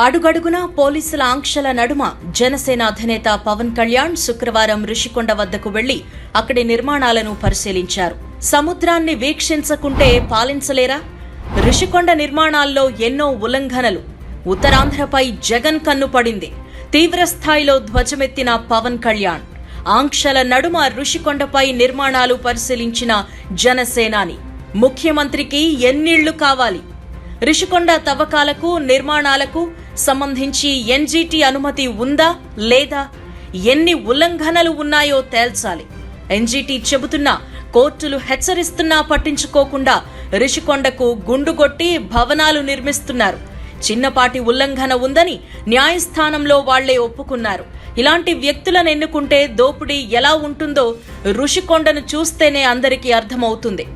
అడుగడుగునా పోలీసుల ఆంక్షల నడుమ జనసేన అధినేత పవన్ కళ్యాణ్ శుక్రవారం ఋషికొండ వద్దకు వెళ్ళి అక్కడి నిర్మాణాలను పరిశీలించారు. సముద్రాన్ని వీక్షించకుంటే పాలించలేరా? ఋషికొండ నిర్మాణాల్లో ఎన్నో ఉల్లంఘనలు. ఉత్తరాంధ్రపై జగన్ కన్ను పడింది. తీవ్రస్థాయిలో ధ్వజమెత్తిన పవన్ కళ్యాణ్. ఆంక్షల నడుమ ఋషికొండపై నిర్మాణాలు పరిశీలించిన జనసేనాని. ముఖ్యమంత్రికి ఎన్నిళ్ళు కావాలి. రిషికొండ తవ్వకాలకు నిర్మాణాలకు సంబంధించి ఎన్జీటీ అనుమతి ఉందా లేదా? ఎన్ని ఉల్లంఘనలు ఉన్నాయో తేల్చాలి. ఎన్జీటీ చెబుతున్నా కోర్టులు హెచ్చరిస్తున్నా పట్టించుకోకుండా రిషికొండకు గుండుగొట్టి భవనాలు నిర్మిస్తున్నారు. చిన్నపాటి ఉల్లంఘన ఉందని న్యాయస్థానంలో వాళ్ళే ఒప్పుకున్నారు. ఇలాంటి వ్యక్తులను ఎన్నుకుంటే దోపిడీ ఎలా ఉంటుందో ఋషికొండను చూస్తేనే అందరికీ అర్థమవుతుంది.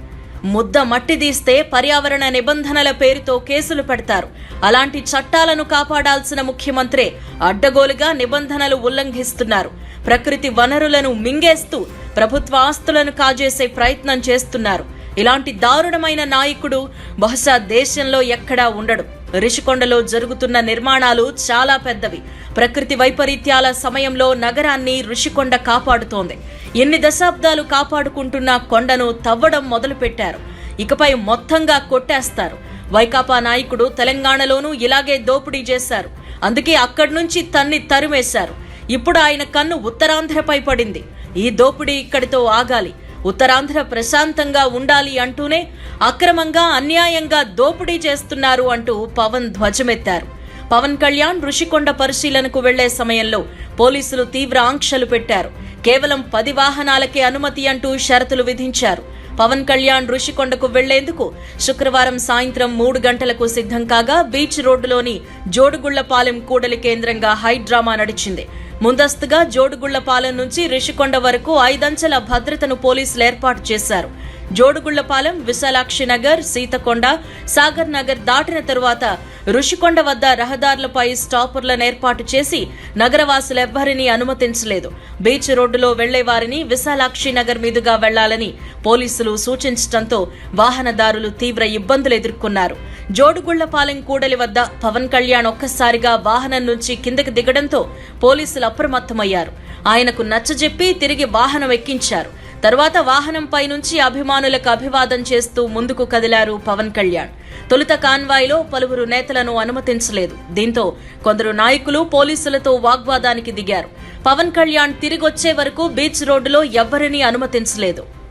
ముద్ద మట్టి తీస్తే పర్యావరణ నిబంధనల పేరుతో కేసులు పెడతారు. అలాంటి చట్టాలను కాపాడాల్సిన ముఖ్యమంత్రే అడ్డగోలుగా నిబంధనలు ఉల్లంఘిస్తున్నారు. ప్రకృతి వనరులను మింగేస్తూ ప్రభుత్వ ఆస్తులను కాజేసే ప్రయత్నం చేస్తున్నారు. ఇలాంటి దారుణమైన నాయకుడు బహుశా దేశంలో ఎక్కడా ఉండడు. రిషికొండలో జరుగుతున్న నిర్మాణాలు చాలా పెద్దవి. ప్రకృతి వైపరీత్యాల సమయంలో నగరాన్ని రుషికొండ కాపాడుతోంది. ఎన్ని దశాబ్దాలు కాపాడుకుంటున్న కొండను తవ్వడం మొదలుపెట్టారు. ఇకపై మొత్తంగా కొట్టేస్తారు. వైకాపా నాయకుడు తెలంగాణలోనూ ఇలాగే దోపిడీ చేశారు. అందుకే అక్కడి నుంచి తన్ని తరిమేశారు. ఇప్పుడు ఆయన కన్ను ఉత్తరాంధ్రపై పడింది. ఈ దోపిడీ ఇక్కడితో ఆగాలి. ఉత్తరాంధ్ర ప్రశాంతంగా ఉండాలి అంటూనే అక్రమంగా అన్యాయంగా దోపిడీ చేస్తున్నారు అంటూ పవన్ ధ్వజమెత్తారు. పవన్ కళ్యాణ్ ఋషికొండ పరిశీలనకు వెళ్ళే సమయంలో పోలీసులు తీవ్ర ఆంక్షలు పెట్టారు. కేవలం పది వాహనాలకే అనుమతి అంటూ షరతులు విధించారు. పవన్ కళ్యాణ్ ఋషికొండకు వెళ్ళేందుకు శుక్రవారం సాయంత్రం మూడు గంటలకు సిద్ధం కాగా బీచ్ రోడ్డులోని జోడుగుళ్ళపాలెం కూడలి కేంద్రంగా హై డ్రామా నడిచింది. ముందస్తుగా జోడుగుళ్ళపాలెం నుంచి రిషికొండ వరకు ఐదంచెల భద్రతను పోలీసులు ఏర్పాటు చేశారు. జోడుగుళ్ళపాలెం విశాలాక్షి నగర్ సీతకొండ సాగర్ నగర్ దాటిన తరువాత ఋషికొండ వద్ద రహదారులపై స్టాపర్లను ఏర్పాటు చేసి నగరవాసులెవ్వరినీ అనుమతించలేదు. బీచ్ రోడ్డులో వెళ్ళే వారిని విశాలాక్షి నగర్ మీదుగా వెళ్ళాలని పోలీసులు సూచించడంతో వాహనదారులు తీవ్ర ఇబ్బందులు ఎదుర్కొన్నారు. జోడుగుళ్ళపాలెం కూడలి వద్ద పవన్ కళ్యాణ్ ఒక్కసారిగా వాహనం నుంచి కిందకి దిగడంతో పోలీసులు అప్రమత్తమయ్యారు. ఆయనకు నచ్చజెప్పి తిరిగి వాహనం ఎక్కించారు. తర్వాత వాహనంపై నుంచి అభిమానులకు అభివాదం చేస్తూ ముందుకు కదిలారు పవన్ కళ్యాణ్. తొలుత కాన్వాయ్లో పలువురు నేతలను అనుమతించలేదు. దీంతో కొందరు నాయకులు పోలీసులతో వాగ్వాదానికి దిగారు. పవన్ కళ్యాణ్ తిరిగొచ్చే వరకు బీచ్ రోడ్డులో ఎవ్వరినీ అనుమతించలేదు.